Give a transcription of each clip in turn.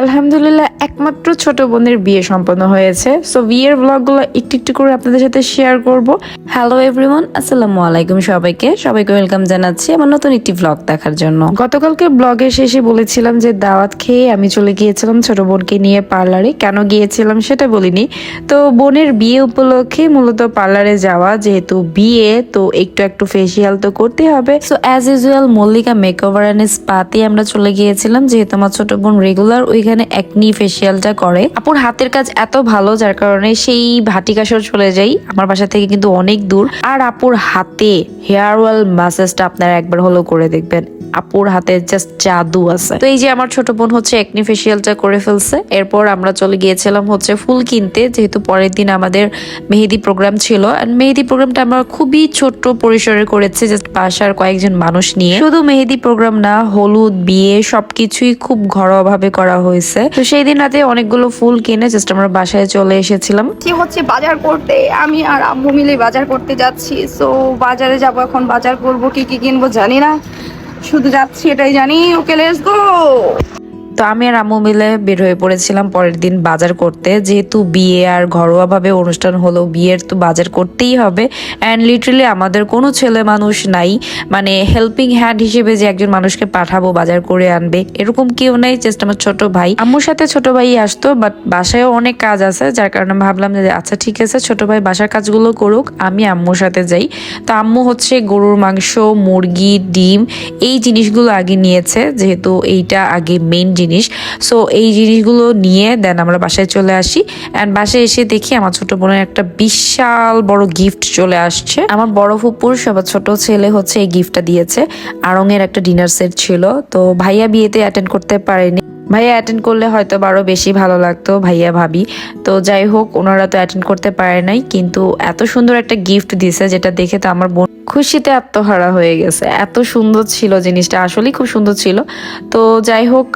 আলহামদুলিল্লাহ, একমাত্র ছোট বোনের বিয়ে সম্পন্ন হয়েছে। সো বিয়ের ব্লগগুলো একটু একটু করে আপনাদের সাথে শেয়ার করব। হ্যালো এভরিওয়ান আসসালামু আলাইকুম সবাইকে। সবাইকে ওয়েলকাম জানাচ্ছি আমার নতুন একটি ব্লগ দেখার জন্য। গতকালকে ব্লগের শেষে বলেছিলাম যে দাওয়াত খেয়ে আমি চলে গিয়েছিলাম ছোট বোনকে নিয়ে পার্লারে। কেন গিয়েছিলাম সেটা বলিনি। তো বোনের বিয়ে উপলক্ষে মূলত পার্লারে যাওয়া যেহেতু বিয়ে তো একটু একটু ফেসিয়াল তো করতে হবে। So as usual Mallika makeover and স্পাতে আমরা চলে গিয়েছিলাম যেহেতু আমার ছোট বোন রেগুলার ওইখানে একনি ফেসিয়ালটা করে। আপুর হাতের কাজ এত ভালো যার কারণে সেই ভাটিকাশর চলে যাই। আমার বাসা থেকে কিন্তু অনেক দূর। আর আপুর হাতে হেয়ার ওয়েল ম্যাসেজটা আপনারা একবার হলো করে দেখবেন। আপুর হাতে জাস্ট জাদু আছে। তো এই যে আমার ছোট বোন হচ্ছে একনি ফেসিয়ালটা করে ফেলছে। এরপর আমরা চলে গিয়েছিলাম হচ্ছে ফুল কিনতে। যেহেতু পরের দিন আমাদের মেহেদি প্রোগ্রাম ছিল। আর মেহেদি প্রোগ্রামটা আমরা খুবই ছোট্ট পরিসরে করেছি জাস্ট বাসার কয়েকজন মানুষ নিয়ে। শুধু মেহেদি প্রোগ্রাম না, হলুদ, বিয়ে সবকিছুই খুব ঘরোয়া ভাবে করা হয়েছে। তো সেই দিন রাতে অনেকগুলো ফুল কিনে জাস্ট আমরা বাসায় চলে এসেছিলাম। যাচ্ছি হচ্ছে বাজার করতে আমি আর আম্মু মিলে বাজার করতে যাচ্ছি। সো বাজারে যাব এখন। বাজার করব, কি কি কিনবো জানি না। শুধু যাচ্ছি, এটাই জানি। ওকে লেটস গো আমি আর আম্মু মিলে বের হয়ে পড়েছিলাম পরের দিন বাজার করতে। যেহেতু বিয়ে আর ঘরোয়া ভাবে অনুষ্ঠান হলো, বিয়ের তো বাজার করতেই হবে। অ্যান্ড লিটারালি আমাদের কোনো ছেলে মানুষ নাই। মানে হেল্পিং হ্যান্ড হিসেবে যে একজন মানুষকে পাঠাবো, বাজার করে আনবে, এরকম কেউ নেই জাস্ট আমার ছোট ভাই। আম্মুর সাথে ছোট ভাই আসতো বাট বাসায়ও অনেক কাজ আছে, যার কারণে ভাবলাম যে আচ্ছা ঠিক আছে, ছোট ভাই বাসার কাজগুলো করুক, আমি আম্মুর সাথে যাই। তো আম্মু হচ্ছে গরুর মাংস, মুরগি, ডিম, এই জিনিসগুলো আগে নিয়েছে, যেহেতু এইটা আগে মেইন জিনিস। সো এই জিনিসগুলো নিয়ে দেন আমরা বাসায় চলে আসি। অ্যান্ড বাসায় এসে দেখি আমার ছোট বোনের একটা বিশাল বড় গিফট চলে আসছে। আমার বড় ফুপুর, সবার ছোট ছেলে হচ্ছে এই গিফটটা দিয়েছে। আড়ংয়ের একটা ডিনার সেট ছিল। তো ভাইয়া বিয়েতে অ্যাটেন্ড করতে পারেনি। ভাইয়া অ্যাটেন্ড করলে হয়তো আরও বেশি ভালো লাগতো, ভাইয়া ভাবি। তো যাই হোক, ওনারা তো অ্যাটেন্ড করতে পারে নাই। কিন্তু এত সুন্দর একটা গিফট দিছে যেটা দেখে তো আমার বোন খুশিতে আত্মহারা হয়ে গেছে। এত সুন্দর ছিল জিনিসটা, আসলেই খুব সুন্দর ছিল। তো যাই হোক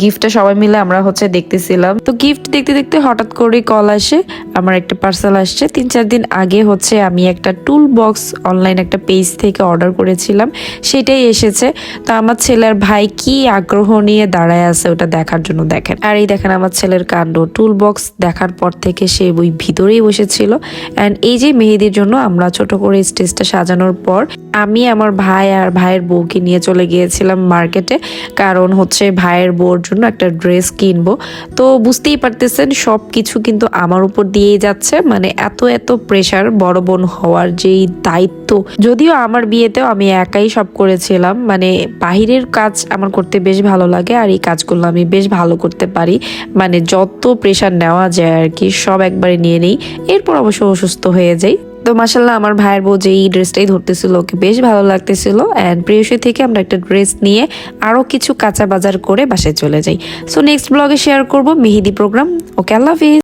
গিফটটা সবাই মিলে আমরা হচ্ছে দেখতেছিলাম। তো গিফট দেখতে দেখতে হঠাৎ করে কল আসে, আমার একটা পার্সেল আসছে। তিন চার দিন আগে হচ্ছে আমি একটা টুল বক্স অনলাইন একটা পেজ থেকে অর্ডার করেছিলাম, সেটাই এসেছে। তো আমার ছেলের ভাই কি আগ্রহ নিয়ে দাঁড়ায় আছে ওটা দেখার জন্য দেখেন। আর এই দেখেন আমার ছেলের কাণ্ড টুল বক্স দেখার পর থেকে সে ওই ভিতরেই বসেছিল। অ্যান্ড এই যে মেহেদির জন্য আমরা ছোট করে স্টেজটা সাজানোর পর আমি আমার ভাই আর ভাইয়ের বউকে নিয়ে চলে গিয়েছিলাম মার্কেটে, কারণ হচ্ছে ভাইয়ের বউর জন্য একটা ড্রেস কিনবো। তো বুঝতেই পারতেছেন সব কিছু কিন্তু আমার উপর দিয়েই যাচ্ছে। মানে এত এত প্রেশার বড় বোন হওয়ার যেই দায়িত্ব। যদিও আমার বিয়েতেও আমি একাই সব করেছিলাম। মানে বাহিরের কাজ আমার করতে বেশ ভালো লাগে আর এই কাজগুলো আমি বেশ ভালো করতে পারি। মানে যত প্রেশার নেওয়া যায় আর কি, সব একবারে নিয়ে নেই। এরপর অবশ্য অসুস্থ হয়ে যাই। তো মাসাল্লাহ আমার ভাইয়ের বউ যে এই ড্রেসটাই ধরতেছিল, ওকে বেশ ভালো লাগতেছিল। অ্যান্ড প্রিয়সী থেকে আমরা একটা ড্রেস নিয়ে আরও কিছু কাঁচা বাজার করে বাসায় চলে যাই। সো নেক্সট ব্লগে শেয়ার করব মেহেদি প্রোগ্রাম ওকে আল্লাহ হাফিজ।